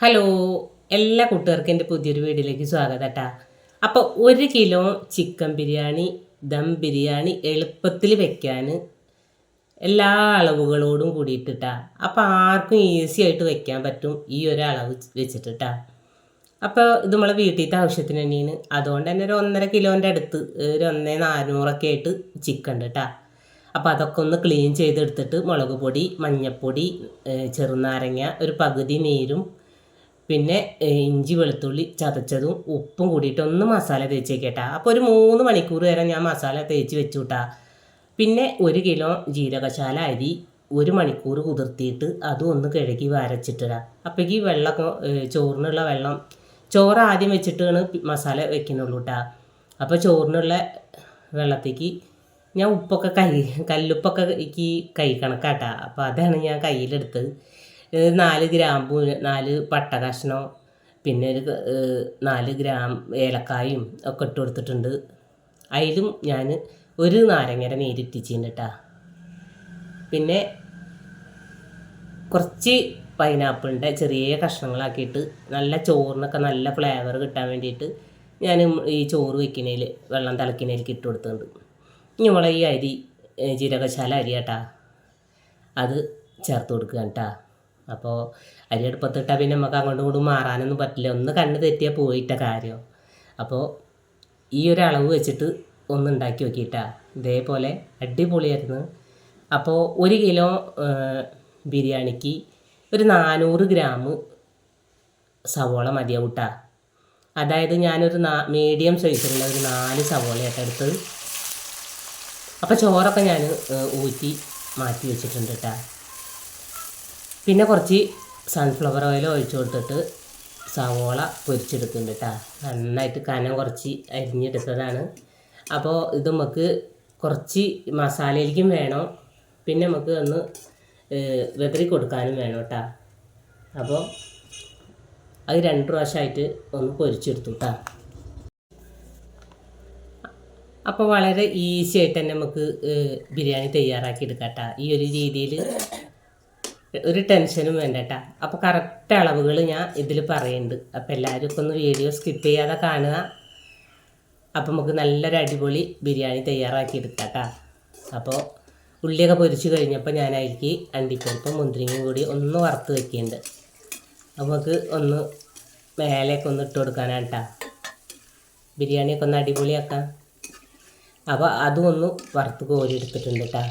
Hello എല്ലാ കൂട്ടുകാർക്കും എന്റെ പുതിയൊരു വീഡിയോയിലേക്ക് സ്വാഗതം കേട്ടാ അപ്പോൾ ഒരു കിലോ ചിക്കൻ ബിരിയാണി ദം ബിരിയാണി എളുപ്പത്തിൽ വെക്കാൻ എല്ലാ അളവുകളോടും കൂടിയിട്ടിട്ടാ അപ്പോൾ ആർക്കും ഈസി ആയിട്ട് വെക്കാൻ പറ്റും ഈ ഒരു അളവ് വെച്ചിട്ടിട്ടാ അപ്പോൾ ഇത് നമ്മളെ വീട്ടിലത്തെ ആവശ്യത്തിന് തന്നെയാണ്. അതുകൊണ്ട് തന്നെ ഒരു ഒന്നര കിലോന്റെ അടുത്ത് ഒരു ഒന്നേ നാനൂറൊക്കെ ആയിട്ട് ചിക്കൻ ഉണ്ട് അപ്പോൾ അതൊക്കെ ഒന്ന് ക്ലീൻ ചെയ്തെടുത്തിട്ട് മുളക് പൊടി മഞ്ഞൾപ്പൊടി ചെറുനാരങ്ങ ഒരു പകുതി നീരും പിന്നെ ഇഞ്ചി വെളുത്തുള്ളി ചതച്ചതും ഉപ്പും കൂടിയിട്ട് ഒന്ന് മസാല തേച്ച് വെക്കട്ടാ അപ്പോൾ ഒരു മൂന്ന് മണിക്കൂർ വരെ ഞാൻ മസാല തേച്ച് വെച്ചു കൂട്ടാ പിന്നെ ഒരു കിലോ ജീരകശാല അരി ഒരു മണിക്കൂർ കുതിർത്തിയിട്ട് അതും ഒന്ന് കിഴക്കി വരച്ചിട്ടിടാ. അപ്പോഴേക്ക് വെള്ളമൊക്കെ വെള്ളം ചോറിനുള്ള വെള്ളം ചോറ് ആദ്യം വെച്ചിട്ടാണ് മസാല വെക്കുന്നുള്ളൂ കേട്ടാ അപ്പോൾ ചോറിനുള്ള വെള്ളത്തേക്ക് ഞാൻ ഉപ്പൊക്കെ കൈ കല്ലുപ്പൊക്കെ ഈ കൈ കണക്കാട്ടാ. അപ്പോൾ അതാണ് ഞാൻ കയ്യിലെടുത്തത്. ഏഹ് നാല് ഗ്രാമ്പു നാല് പട്ട കഷ്ണം പിന്നെ ഒരു നാല് ഗ്രാം ഏലക്കായും ഒക്കെ ഇട്ട് കൊടുത്തിട്ടുണ്ട്. അതിലും ഞാൻ ഒരു നാരങ്ങയുടെ നീരിട്ടിച്ചിട്ടുണ്ട് കേട്ടാ പിന്നെ കുറച്ച് പൈനാപ്പിളിന്റെ ചെറിയ കഷ്ണങ്ങളാക്കിയിട്ട് നല്ല ചോറിനൊക്കെ നല്ല ഫ്ലേവർ കിട്ടാൻ വേണ്ടിയിട്ട് ഞാൻ ഈ ചോറ് വെക്കുന്നതിൽ വെള്ളം തിളക്കുന്നതിലേക്ക് ഇട്ട് കൊടുത്തിട്ടുണ്ട്. ഇനി നമ്മളെ ഈ അരി ജീരകശാല അരി കേട്ടാ അത് ചേർത്ത് കൊടുക്കുക കേട്ടാ അപ്പോൾ അരി അടുപ്പത്തിട്ടാൽ പിന്നെ നമുക്ക് അങ്ങോട്ടും ഇങ്ങോട്ടും മാറാനൊന്നും പറ്റില്ല. ഒന്ന് കണ്ണ് തെറ്റിയാൽ പോയിട്ട കാര്യം. അപ്പോൾ ഈ ഒരു അളവ് വെച്ചിട്ട് ഒന്ന് ഉണ്ടാക്കി നോക്കിയിട്ടാ. ഇതേപോലെ അടിപൊളിയായിരുന്നു. അപ്പോൾ ഒരു കിലോ ബിരിയാണിക്ക് ഒരു നാനൂറ് ഗ്രാം സവോള മതിയാവും ട്ടാ അതായത് ഞാനൊരു നാ മീഡിയം സൈസിലുള്ള ഒരു നാല് സവോളയായിട്ട് എടുത്തത് അപ്പോൾ ചോറൊക്കെ ഞാൻ ഊറ്റി മാറ്റി വെച്ചിട്ടുണ്ട് കേട്ടോ പിന്നെ കുറച്ച് സൺഫ്ലവർ ഓയിൽ ഒഴിച്ചു കൊടുത്തിട്ട് സവോള പൊരിച്ചെടുക്കുന്നുണ്ട് കേട്ടോ നന്നായിട്ട് കനം കുറച്ച് അരിഞ്ഞെടുത്തതാണ്. അപ്പോൾ ഇത് നമുക്ക് കുറച്ച് മസാലയിലേക്കും വേണം. പിന്നെ നമുക്ക് ഒന്ന് വെതറി കൊടുക്കാനും വേണം കേട്ടോ അപ്പോൾ അത് രണ്ട് പ്രാവശ്യമായിട്ട് ഒന്ന് പൊരിച്ചെടുത്തു കേട്ടോ അപ്പോൾ വളരെ ഈസി ആയിട്ട് തന്നെ നമുക്ക് ബിരിയാണി തയ്യാറാക്കി എടുക്കാം കേട്ടോ ഈ ഒരു രീതിയിൽ ഒരു ടെൻഷനും വേണ്ട കേട്ടാ അപ്പോൾ കറക്റ്റ് അളവുകൾ ഞാൻ ഇതിൽ പറയുന്നുണ്ട് അപ്പോൾ എല്ലാവരും ഒന്ന് വീഡിയോ സ്കിപ്പ് ചെയ്യാതെ കാണുക. അപ്പോൾ നമുക്ക് നല്ലൊരു അടിപൊളി ബിരിയാണി തയ്യാറാക്കി എടുക്കാം അപ്പോൾ ഉള്ളിയൊക്കെ പൊരിച്ച് കഴിഞ്ഞപ്പോൾ ഞാൻ അതിലേക്ക് അണ്ടിപ്പരിപ്പും മുന്തിരിങ്ങയും കൂടി ഒന്ന് വറുത്ത് വെക്കുന്നുണ്ട് നമുക്ക് ഒന്ന് മേലേക്ക് ഒന്ന് ഇട്ട് കൊടുക്കാനാണ് കേട്ടാ ബിരിയാണിയൊക്കെ ഒന്ന് അടിപൊളിയാക്കാം. അപ്പോൾ അതും ഒന്ന് വറുത്ത് കോരി എടുത്തിട്ടുണ്ട് കേട്ടോ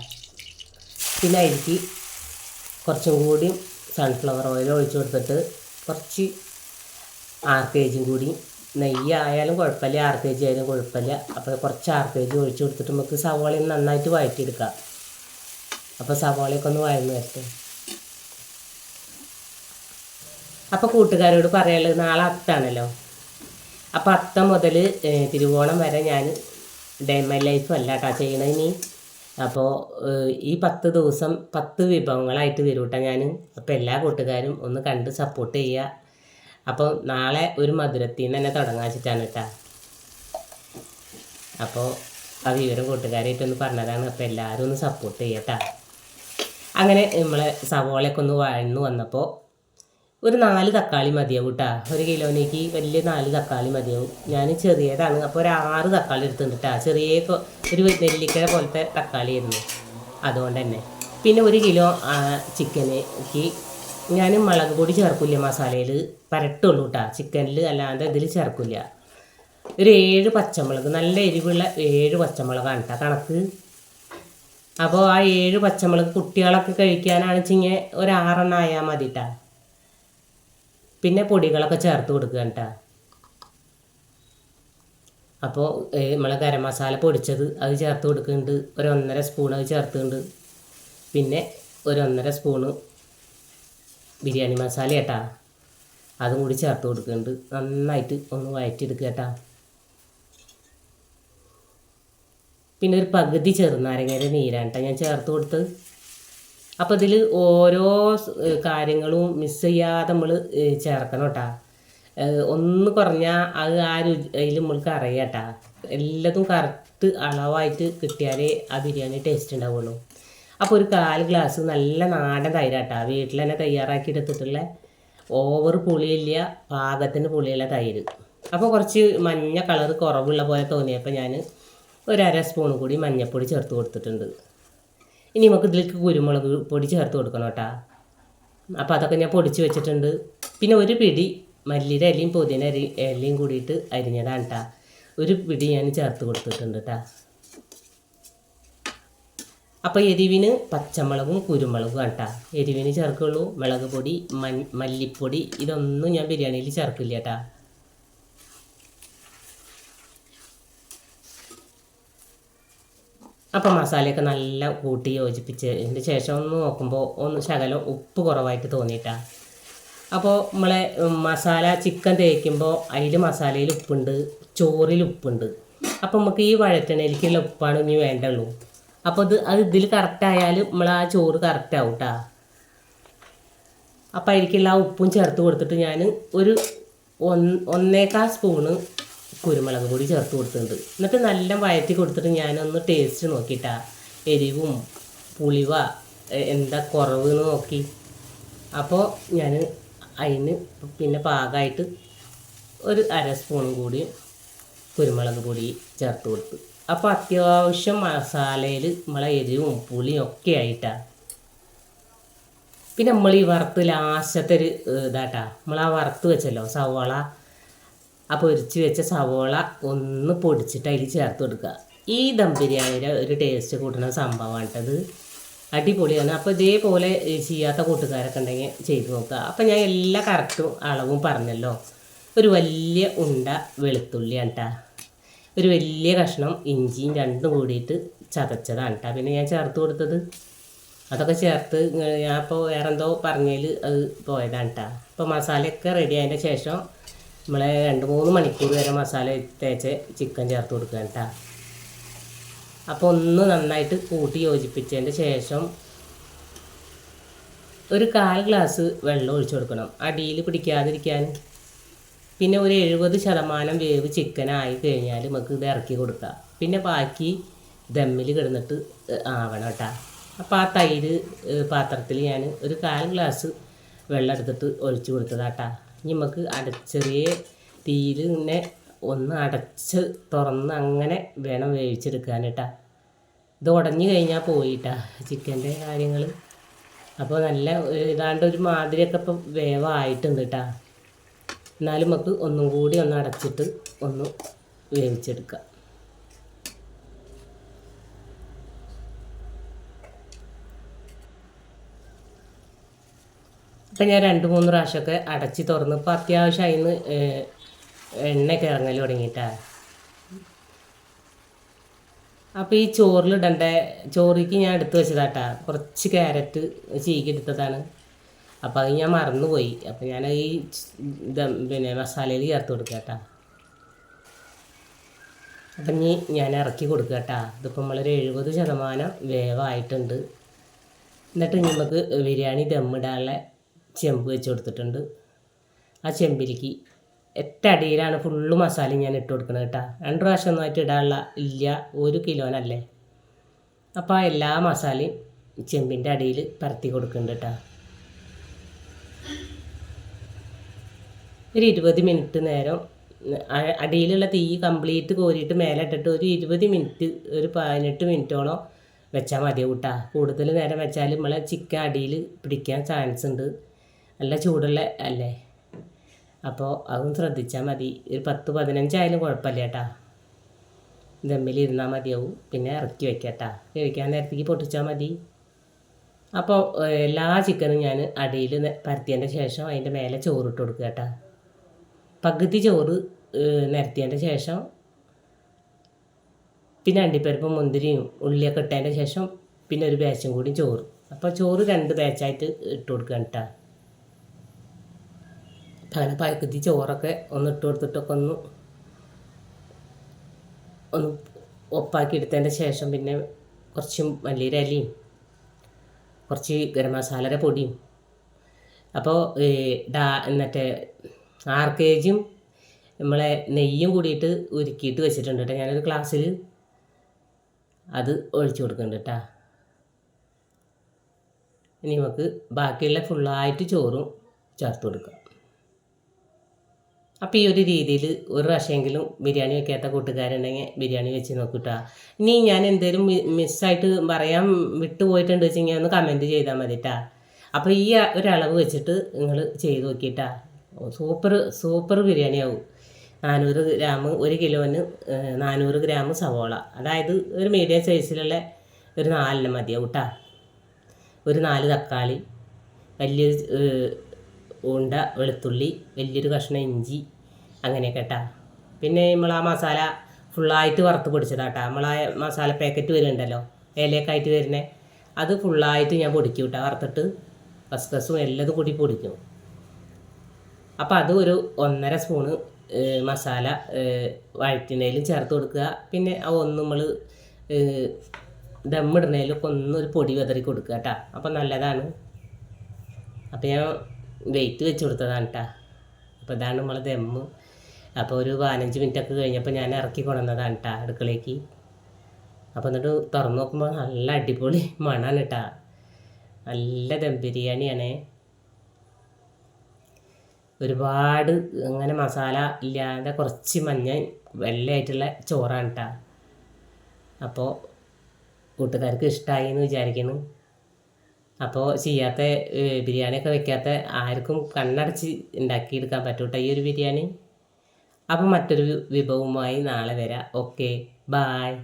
പിന്നെ അതിലേക്ക് കുറച്ചും കൂടി സൺഫ്ലവർ ഓയിൽ ഒഴിച്ച് കൊടുത്തിട്ട് കുറച്ച് ആർ കെ ജിയും കൂടി. നെയ്യ് ആയാലും കുഴപ്പമില്ല ആർ ആയാലും കുഴപ്പമില്ല. അപ്പോൾ കുറച്ച് ആർ ജി ഒഴിച്ച് കൊടുത്തിട്ട് നമുക്ക് സവാളയും നന്നായിട്ട് വഴറ്റിയെടുക്കാം. അപ്പോൾ സവാളയൊക്കെ ഒന്ന് വഴന്ന് വരട്ടെ. അപ്പോൾ കൂട്ടുകാരോട് പറയാനുള്ളത് നാളെ അത്താണല്ലോ. അപ്പോൾ അത്ത മുതൽ തിരുവോണം വരെ ഞാൻ ഡേ മൈ ലൈഫ് അല്ല കേട്ടോ ചെയ്യണത് അപ്പോൾ ഈ പത്ത് ദിവസം പത്ത് വിഭവങ്ങളായിട്ട് വരും കേട്ടോ ഞാൻ അപ്പോൾ എല്ലാ കൂട്ടുകാരും ഒന്ന് കണ്ട് സപ്പോർട്ട് ചെയ്യുക അപ്പോൾ നാളെ ഒരു മധുരത്തിൽ നിന്ന് തന്നെ തുടങ്ങാൻ വെച്ചിട്ടാണ് കേട്ടോ അപ്പോൾ ആ വിവരം കൂട്ടുകാരായിട്ടൊന്ന് പറഞ്ഞതാണ്. അപ്പോൾ എല്ലാവരും ഒന്ന് സപ്പോർട്ട് ചെയ്യട്ടാ അങ്ങനെ നമ്മളെ സവോളയൊക്കെ ഒന്ന് വഴന്നു വന്നപ്പോൾ ഒരു നാല് തക്കാളി മതിയാവും കേട്ടോ ഒരു കിലോനേക്ക് വലിയ നാല് തക്കാളി മതിയാവും. ഞാൻ ചെറിയതാണ്. അപ്പോൾ ഒരു ആറ് തക്കാളി എടുത്തിട്ടുണ്ട് കേട്ടോ ചെറിയ ഒരു നെല്ലിക്കര പോലത്തെ തക്കാളി ആയിരുന്നു അതുകൊണ്ട് തന്നെ പിന്നെ ഒരു കിലോ ചിക്കനേക്ക് ഞാൻ മുളക് പൊടി ചേർക്കില്ല മസാലയിൽ പരട്ടുള്ളൂ കേട്ടോ ചിക്കനിൽ അല്ലാതെ ഇതിൽ ചേർക്കില്ല. ഒരു ഏഴ് പച്ചമുളക്. നല്ല എരിവുള്ള ഏഴ് പച്ചമുളകാണ് കേട്ടോ കണക്ക്. അപ്പോൾ ആ ഏഴ് പച്ചമുളക് കുട്ടികളൊക്കെ കഴിക്കാനാണെന്ന് വെച്ചിങ്ങനെ ഒരു ആറെണ്ണം ആയാൽ മതി കേട്ടോ പിന്നെ പൊടികളൊക്കെ ചേർത്ത് കൊടുക്കുക കേട്ടോ. അപ്പോൾ നമ്മളെ ഗരം മസാല പൊടിച്ചത് അത് ചേർത്ത് കൊടുക്കുന്നുണ്ട്. ഒരു ഒന്നര സ്പൂൺ അത് ചേർത്തുണ്ട്. പിന്നെ ഒരു ഒന്നര സ്പൂണ് ബിരിയാണി മസാല കേട്ടാ. അതും കൂടി ചേർത്ത് കൊടുക്കുന്നുണ്ട്. നന്നായിട്ട് ഒന്ന് വഴറ്റിയെടുക്കുക കേട്ടാ. പിന്നെ ഒരു പകുതി ചെറുനാരങ്ങയുടെ നീരാണ് കേട്ടോ ഞാൻ ചേർത്ത് കൊടുത്തത്. അപ്പോൾ ഇതിൽ ഓരോ കാര്യങ്ങളും മിസ് ചെയ്യാതെ നമ്മൾ ചേർക്കണം കേട്ടാ. ഒന്ന് കുറഞ്ഞാൽ അത് ആ രുചി നമ്മൾക്ക് അറിയാം കേട്ടാ. എല്ലാതും കറക്റ്റ് അളവായിട്ട് കിട്ടിയാലേ ആ ബിരിയാണി ടേസ്റ്റ് ഉണ്ടാവുള്ളൂ. അപ്പോൾ ഒരു കാൽ ഗ്ലാസ് നല്ല നാടൻ തൈരാട്ടാ വീട്ടിൽ തന്നെ തയ്യാറാക്കി എടുത്തിട്ടുള്ള ഓവർ പുളിയില്ല പാകത്തിന് പുളിയുള്ള തൈര്. അപ്പോൾ കുറച്ച് മഞ്ഞ കളർ കുറവുള്ള പോലെ തോന്നിയപ്പോൾ ഞാൻ ഒരു അര സ്പൂൺ കൂടി മഞ്ഞൾപ്പൊടി ചേർത്ത് കൊടുത്തിട്ടുണ്ട്. ഇനി നമുക്ക് ഇതിലേക്ക് കുരുമുളക് പൊടി ചേർത്ത് കൊടുക്കണം കേട്ടോ. അപ്പോൾ അതൊക്കെ ഞാൻ പൊടിച്ച് വെച്ചിട്ടുണ്ട്. പിന്നെ ഒരു പിടി മല്ലിയുടെ ഇലയും പുതിന അരി ഇലയും കൂടിയിട്ട് അരിഞ്ഞതാണ് കേട്ടോ. ഒരു പിടി ഞാൻ ചേർത്ത് കൊടുത്തിട്ടുണ്ട് കേട്ടോ. അപ്പോൾ എരിവിന് പച്ചമുളകും കുരുമുളകും കേട്ടോ. എരിവിന് ചേർക്കുള്ളൂ. മുളക് പൊടി മല്ലിപ്പൊടി ഇതൊന്നും ഞാൻ ബിരിയാണിയിൽ ചേർക്കില്ല കേട്ടോ. അപ്പോൾ മസാലയൊക്കെ നല്ല കൂട്ടി യോജിപ്പിച്ച് യോജിപ്പിച്ചതിന് ശേഷം ഒന്ന് നോക്കുമ്പോൾ ഒന്ന് ശകലം ഉപ്പ് കുറവായിട്ട് തോന്നിയിട്ടാണ് അപ്പോൾ നമ്മളെ മസാല ചിക്കൻ തേക്കുമ്പോൾ അതിൽ മസാലയിൽ ഉപ്പുണ്ട് ചോറിൽ ഉപ്പുണ്ട്. അപ്പോൾ നമുക്ക് ഈ വഴറ്റണയിലേക്കുള്ള ഉപ്പാണ് ഇനി വേണ്ടുള്ളൂ. അപ്പോൾ ഇത് അത് ഇതിൽ കറക്റ്റായാലും നമ്മൾ ആ ചോറ് കറക്റ്റാവും കേട്ടോ അപ്പോൾ അതിലേക്കുള്ള ആ ഉപ്പും ചേർത്ത് കൊടുത്തിട്ട് ഞാൻ ഒരു ഒന്ന് ഒന്നേക്കാൽ സ്പൂണ് കുരുമുളക് പൊടി ചേർത്ത് കൊടുത്തിട്ടുണ്ട്. എന്നിട്ട് നല്ല വയറ്റി കൊടുത്തിട്ട് ഞാനൊന്ന് ടേസ്റ്റ് നോക്കിയിട്ടാ എരിവും പുളിവ എന്താ കുറവ് എന്ന് നോക്കി. അപ്പോൾ ഞാൻ അതിന് പിന്നെ പാകമായിട്ട് ഒരു അര സ്പൂണും കൂടി കുരുമുളക് പൊടി ചേർത്ത് കൊടുത്തു. അപ്പോൾ അത്യാവശ്യം മസാലയിൽ നമ്മളെ എരിവും പുളിയും ഒക്കെ ആയിട്ടാണ് പിന്നെ നമ്മൾ ഈ വറുത്ത് ലാസ്റ്റത്തെ ഒരു ഇതാട്ടാ. നമ്മൾ ആ വറുത്ത് വെച്ചല്ലോ സവാള. ആ പൊരിച്ച് വെച്ച സവോള ഒന്ന് പൊടിച്ചിട്ട് അതിൽ ചേർത്ത് കൊടുക്കുക. ഈ ദം ബിരിയാണിയുടെ ഒരു ടേസ്റ്റ് കൂട്ടുന്ന സംഭവമാണ് കേട്ടത് അടിപൊളിയാണ്. അപ്പോൾ ഇതേപോലെ ചെയ്യാത്ത കൂട്ടുകാരൊക്കെ ഉണ്ടെങ്കിൽ ചെയ്ത് നോക്കുക. അപ്പോൾ ഞാൻ എല്ലാ കറക്റ്റും അളവും പറഞ്ഞല്ലോ. ഒരു വലിയ ഉണ്ട വെളുത്തുള്ളിയാണ് കേട്ടോ. ഒരു വലിയ കഷ്ണം ഇഞ്ചിയും രണ്ടും കൂടിയിട്ട് ചതച്ചതാണ് കേട്ടോ. പിന്നെ ഞാൻ ചേർത്ത് കൊടുത്തത് അതൊക്കെ ചേർത്ത് ഞാൻ ഇപ്പോൾ വേറെന്തോ പറഞ്ഞതിൽ അത് പോയതാണ് കേട്ടോ. അപ്പോൾ മസാലയൊക്കെ റെഡി ആയതിന്റെ ശേഷം നമ്മളെ രണ്ട് മൂന്ന് മണിക്കൂർ വരെ മസാല തേച്ച് ചിക്കൻ ചേർത്ത് കൊടുക്കുക കേട്ടോ അപ്പോൾ ഒന്ന് നന്നായിട്ട് കൂട്ടി യോജിപ്പിച്ചതിന്റെ ശേഷം ഒരു കാൽ ഗ്ലാസ് വെള്ളം ഒഴിച്ചു കൊടുക്കണം. അടിയിൽ പിടിക്കാതിരിക്കാൻ. പിന്നെ ഒരു എഴുപത് ശതമാനം വേവ് ചിക്കൻ ആയി കഴിഞ്ഞാൽ നമുക്ക് ഇത് ഇറക്കി കൊടുക്കാം. പിന്നെ ബാക്കി ദമ്മിൽ കിടന്നിട്ട് ആവണം കേട്ടോ അപ്പോൾ ആ തൈര് പാത്രത്തിൽ ഞാൻ ഒരു കാൽ ഗ്ലാസ് വെള്ളം എടുത്തിട്ട് ഒഴിച്ചു കൊടുത്തതാട്ടാ ഇനി നമുക്ക് അടച്ചെറിയ തീയിൽ ഇങ്ങനെ ഒന്ന് അടച്ച് തുറന്ന് അങ്ങനെ വേണം വേവിച്ചെടുക്കാൻ കേട്ടാ ഇത് ഉടഞ്ഞു കഴിഞ്ഞാൽ പോയിട്ടാ ചിക്കന്റെ കാര്യങ്ങൾ അപ്പോൾ നല്ല ഏതാണ്ട് ഒരു മാതിരിയൊക്കെ ഇപ്പം വേവായിട്ടുണ്ട് കേട്ടാ എന്നാലും നമുക്ക് ഒന്നും കൂടി ഒന്ന് അടച്ചിട്ട് ഒന്ന് വേവിച്ചെടുക്കാം. അപ്പം ഞാൻ രണ്ട് മൂന്ന് പ്രാവശ്യമൊക്കെ അടച്ച് തുറന്ന് ഇപ്പോൾ അത്യാവശ്യം അതിന് എണ്ണയൊക്കെ ഇറങ്ങൽ തുടങ്ങിയിട്ടാ. അപ്പോൾ ഈ ചോറിലിടേണ്ട ചോറിക്ക് ഞാൻ എടുത്ത് വെച്ചതാട്ടാ. കുറച്ച് ക്യാരറ്റ് ചീക്കി എടുത്തതാണ്. അപ്പോൾ അത് ഞാൻ മറന്നുപോയി. അപ്പോൾ ഞാൻ ഈ പിന്നെ മസാലയിൽ ചേർത്ത് കൊടുക്കുക കേട്ടാ അപ്പം ഇനി ഞാൻ ഇറക്കി കൊടുക്കുക കേട്ടാ ഇതിപ്പോൾ നമ്മളൊരു എഴുപത് ശതമാനം വേവായിട്ടുണ്ട്. എന്നിട്ട് നമുക്ക് ബിരിയാണി ദമ്മിടാനുള്ള ചെമ്പ് വെച്ച് കൊടുത്തിട്ടുണ്ട്. ആ ചെമ്പിലേക്ക് എട്ടടിയിലാണ് ഫുള്ള് മസാല ഞാൻ ഇട്ട് കൊടുക്കുന്നത് കേട്ടോ. രണ്ട് പ്രാവശ്യം ഒന്നായിട്ട് ഇടാനുള്ള ഇല്ല ഒരു കിലോനല്ലേ. അപ്പോൾ ആ എല്ലാ മസാലയും ചെമ്പിന്റെ അടിയിൽ പരത്തി കൊടുക്കുന്നുണ്ട് കേട്ടോ. ഒരു ഇരുപത് മിനിറ്റ് നേരം അടിയിലുള്ള തീ കംപ്ലീറ്റ് കോരിയിട്ട് മേലെ ഇട്ടിട്ട് ഒരു ഇരുപത് മിനിറ്റ് ഒരു പതിനെട്ട് മിനിറ്റോളം വെച്ചാൽ മതി കൂട്ടാ. കൂടുതൽ നേരം വെച്ചാൽ നമ്മളെ ചിക്കൻ അടിയിൽ പിടിക്കാൻ ചാൻസ് ഉണ്ട്. നല്ല ചൂടുള്ള അല്ലേ? അപ്പോൾ അതും ശ്രദ്ധിച്ചാൽ മതി. ഒരു പത്ത് പതിനഞ്ചായാലും കുഴപ്പമില്ല കേട്ടാ. ദമ്മിലിരുന്നാൽ മതിയാവും. പിന്നെ ഇറക്കി വെക്കട്ടാ. കഴിക്കാൻ നേരത്തേക്ക് പൊട്ടിച്ചാൽ മതി. അപ്പോൾ എല്ലാ ചിക്കനും ഞാൻ അടിയിൽ പരത്തിയതിന്റെ ശേഷം അതിന്റെ മേലെ ചോറിട്ട് കൊടുക്കുക കേട്ടാ. പകുതി ചോറ് നിരത്തിയതിന്റെ ശേഷം പിന്നെ അണ്ടിപ്പരിപ്പും മുന്തിരിയും ഉള്ളിയൊക്കെ ഇട്ടതിന്റെ ശേഷം പിന്നെ ഒരു ബാച്ചും കൂടി ചോറ്. അപ്പോൾ ചോറ് രണ്ട് ബാച്ചായിട്ട് ഇട്ട് കൊടുക്കുക കേട്ടോ. അങ്ങനെ പകുതി ചോറൊക്കെ ഒന്ന് ഇട്ട് കൊടുത്തിട്ടൊക്കെ ഒന്ന് ഒന്ന് ഒപ്പാക്കി എടുത്തതിന്റെ ശേഷം പിന്നെ കുറച്ച് മല്ലിയിലയും കുറച്ച് ഗരം മസാലയുടെ പൊടിയും. അപ്പോൾ ഡാ മറ്റേ ആർ കെ ജിയും നമ്മളെ നെയ്യും കൂടിയിട്ട് ഉരുക്കിയിട്ട് വെച്ചിട്ടുണ്ട് കേട്ടോ. ഞാനൊരു ക്ലാസ്സിൽ അത് ഒഴിച്ചു കൊടുക്കുന്നുണ്ട് കേട്ടോ. ഇനി നമുക്ക് ബാക്കിയുള്ള ഫുള്ളായിട്ട് ചോറും ചേർത്ത് കൊടുക്കാം. അപ്പോൾ ഈ ഒരു രീതിയിൽ ഒരു പ്രാവശ്യമെങ്കിലും ബിരിയാണി വെക്കാത്ത കൂട്ടുകാരുണ്ടെങ്കിൽ ബിരിയാണി വെച്ച് നോക്കൂട്ടാ. ഇനി ഞാൻ എന്തേലും മി- മിസ്സായിട്ട് പറയാൻ വിട്ടു പോയിട്ടുണ്ട് കഴിഞ്ഞാൽ ഒന്ന് കമന്റ് ചെയ്താൽ മതിട്ടാ. അപ്പോൾ ഈ ഒരളവ് വെച്ചിട്ട് നിങ്ങൾ ചെയ്ത് നോക്കിയിട്ടാ സൂപ്പർ സൂപ്പർ ബിരിയാണി ആവും നാനൂറ് ഗ്രാം ഒരു കിലോന് നാനൂറ് ഗ്രാം സവോള. അതായത് ഒരു മീഡിയം സൈസിലുള്ള ഒരു നാലെണ്ണം മതിയാവും കേട്ടാ ഒരു നാല് തക്കാളി വലിയൊരു ഉണ്ട വെളുത്തുള്ളി വലിയൊരു കഷ്ണം ഇഞ്ചി അങ്ങനെയൊക്കെ കേട്ടാ പിന്നെ നമ്മൾ ആ മസാല ഫുള്ളായിട്ട് വറുത്ത് പൊടിച്ചതാട്ടാ. നമ്മൾ ആ മസാല പാക്കറ്റ് വരുന്നുണ്ടല്ലോ ഇലയൊക്കെ ആയിട്ട് വരുന്നത് അത് ഫുള്ളായിട്ട് ഞാൻ പൊടിക്കും കേട്ടോ വറുത്തിട്ട് കസ്കസും എല്ലതും കൂടി പൊടിക്കും. അപ്പോൾ അത് ഒരു ഒന്നര സ്പൂണ് മസാല വഴറ്റിനേലും ചേർത്ത് കൊടുക്കുക. പിന്നെ ആ ഒന്ന് നമ്മൾ ദമ്മിടുന്നതിലൊക്കെ ഒന്നൊരു പൊടി വിതറി കൊടുക്കുക കേട്ടോ അപ്പോൾ നല്ലതാണ്. അപ്പോൾ ഞാൻ വെയിറ്റ് വെച്ച് കൊടുത്തതാണ് കേട്ടോ അപ്പോൾ ഇതാണ് നമ്മളെ ദമ്മ്. അപ്പോൾ ഒരു പതിനഞ്ച് മിനിറ്റൊക്കെ കഴിഞ്ഞപ്പോൾ ഞാൻ ഇറക്കി കൊണ്ടുവന്നതാണ് കേട്ടോ അടുക്കളയ്ക്ക് അപ്പോൾ എന്നിട്ട് തുറന്ന് നോക്കുമ്പോൾ നല്ല അടിപൊളി മണാണ് കേട്ടോ നല്ല ദം ബിരിയാണിയാണ്. ഒരുപാട് അങ്ങനെ മസാല ഇല്ലാതെ കുറച്ച് മഞ്ഞ വെള്ളയായിട്ടുള്ള ചോറാണ് കേട്ടോ അപ്പോൾ കൂട്ടുകാർക്ക് ഇഷ്ടമായി എന്ന് വിചാരിക്കുന്നു. അപ്പോൾ ചെയ്യാത്ത ബിരിയാണിയൊക്കെ വെക്കാത്ത ആർക്കും കണ്ണടച്ച് ഉണ്ടാക്കിയെടുക്കാൻ പറ്റൂട്ടോ ഈ ഒരു ബിരിയാണി. അപ്പോൾ മറ്റൊരു വിഭവവുമായി നാളെ വരാം. ഓക്കെ. ബായ്.